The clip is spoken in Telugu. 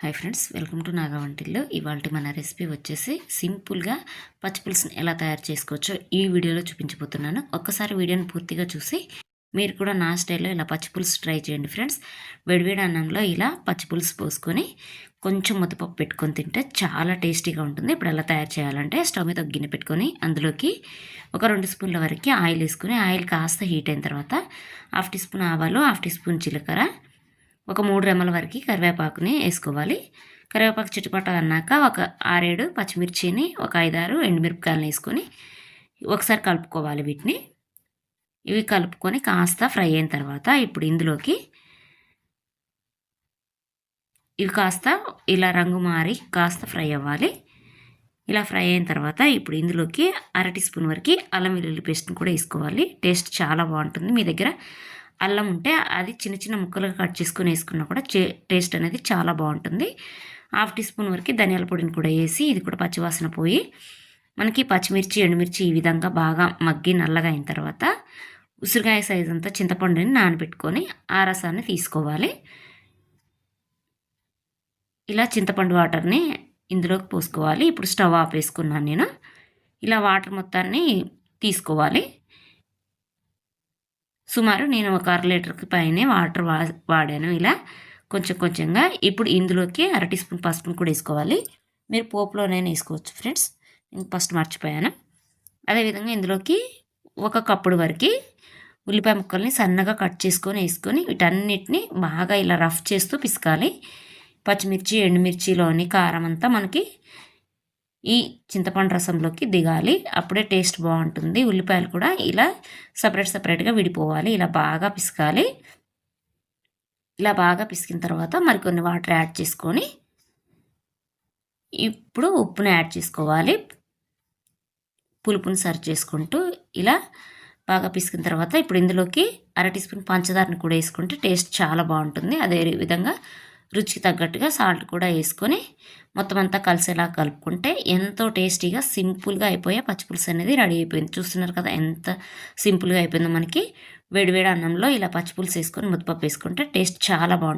Hi friends welcome to Naga వంటిల్లో. ఇవాళ మన రెసిపీ వచ్చేసి సింపుల్గా పచ్చిపులుసుని ఎలా తయారు చేసుకోవచ్చో ఈ వీడియోలో చూపించబోతున్నాను. ఒక్కసారి వీడియోని పూర్తిగా చూసి మీరు కూడా నా స్టైల్లో ఇలా పచ్చిపులుసు ట్రై చేయండి ఫ్రెండ్స్. వేడివేడి అన్నంలో ఇలా పచ్చిపులుసు పోసుకొని కొంచెం ముద్దపప్పు పెట్టుకొని తింటే చాలా టేస్టీగా ఉంటుంది. ఇప్పుడు ఎలా తయారు చేయాలంటే స్టవ్ మీద ఒక గిన్నె పెట్టుకొని అందులోకి ఒక రెండు స్పూన్ల వరకు ఆయిల్ వేసుకొని ఆయిల్ కాస్త హీట్ అయిన తర్వాత హాఫ్ టీ స్పూన్ ఆవాలు హాఫ్ టీ స్పూన్ జీలకర్ర ఒక మూడు రెమ్మల వరకు కరివేపాకుని వేసుకోవాలి. కరివేపాకు చుట్టుపట్ట అన్నాక ఒక ఆరేడు పచ్చిమిర్చిని ఒక ఐదారు ఎండుమిరపకాయలను వేసుకొని ఒకసారి కలుపుకోవాలి వీటిని. ఇవి కలుపుకొని కాస్త ఫ్రై అయిన తర్వాత ఇప్పుడు ఇందులోకి ఇవి కాస్త ఇలా రంగు మారి కాస్త ఫ్రై అవ్వాలి. ఇలా ఫ్రై అయిన తర్వాత ఇప్పుడు ఇందులోకి అర టీ స్పూన్ వరకు అల్లం వెల్లుల్లి పేస్ట్ని కూడా వేసుకోవాలి. టేస్ట్ చాలా బాగుంటుంది. మీ దగ్గర అల్లం ఉంటే అది చిన్న చిన్న ముక్కలుగా కట్ చేసుకుని వేసుకున్నా కూడా టేస్ట్ అనేది చాలా బాగుంటుంది. హాఫ్ టీ స్పూన్ వరకు ధనియాల పొడిని కూడా వేసి ఇది కూడా పచ్చివాసన పోయి మనకి పచ్చిమిర్చి ఎండుమిర్చి ఈ విధంగా బాగా మగ్గి నల్లగా అయిన తర్వాత ఉసిరికాయ సైజ్ అంతా చింతపండుని నానబెట్టుకొని ఆ రసాన్ని తీసుకోవాలి. ఇలా చింతపండు వాటర్ని ఇందులోకి పోసుకోవాలి. ఇప్పుడు స్టవ్ ఆఫ్ వేసుకున్నాను నేను. ఇలా వాటర్ మొత్తాన్ని తీసుకోవాలి. సుమారు నేను ఒక అర లీటర్కి పైనే వాటర్ వా వాడాను. ఇలా కొంచెం కొంచెంగా ఇప్పుడు ఇందులోకి అర టీ స్పూన్ పసుపును కూడా వేసుకోవాలి. మీరు పోపులోనైనా వేసుకోవచ్చు ఫ్రెండ్స్. నేను ఫస్ట్ మర్చిపోయాను. అదేవిధంగా ఇందులోకి ఒక కప్పుడు వరకు ఉల్లిపాయ ముక్కల్ని సన్నగా కట్ చేసుకొని వేసుకొని వీటన్నిటిని బాగా ఇలా రఫ్ చేస్తూ పిసకాలి. పచ్చిమిర్చి ఎండుమిర్చిలోని కారం అంతా మనకి ఈ చింతపండు రసంలోకి దిగాలి. అప్పుడే టేస్ట్ బాగుంటుంది. ఉల్లిపాయలు కూడా ఇలా సపరేట్ సపరేట్గా విడిపోవాలి. ఇలా బాగా పిసకాలి. ఇలా బాగా పిసికిన తర్వాత మరికొన్ని వాటర్ యాడ్ చేసుకొని ఇప్పుడు ఉప్పుని యాడ్ చేసుకోవాలి. పులుపుని సర్వ్ చేసుకుంటూ ఇలా బాగా పిసికిన తర్వాత ఇప్పుడు ఇందులోకి అర టీ స్పూన్ పంచదారని కూడా వేసుకుంటే టేస్ట్ చాలా బాగుంటుంది. అదే విధంగా రుచికి తగ్గట్టుగా సాల్ట్ కూడా వేసుకొని మొత్తం అంతా కలిసేలా కలుపుకుంటే ఎంతో టేస్టీగా సింపుల్గా అయిపోయే పచ్చిపులుసు అనేది రెడీ అయిపోయింది. చూస్తున్నారు కదా ఎంత సింపుల్గా అయిపోయిందో మనకి. వేడివేడి అన్నంలో ఇలా పచ్చిపులుసు వేసుకొని ముద్దపప్పు వేసుకుంటే టేస్ట్ చాలా బాగుంటుంది.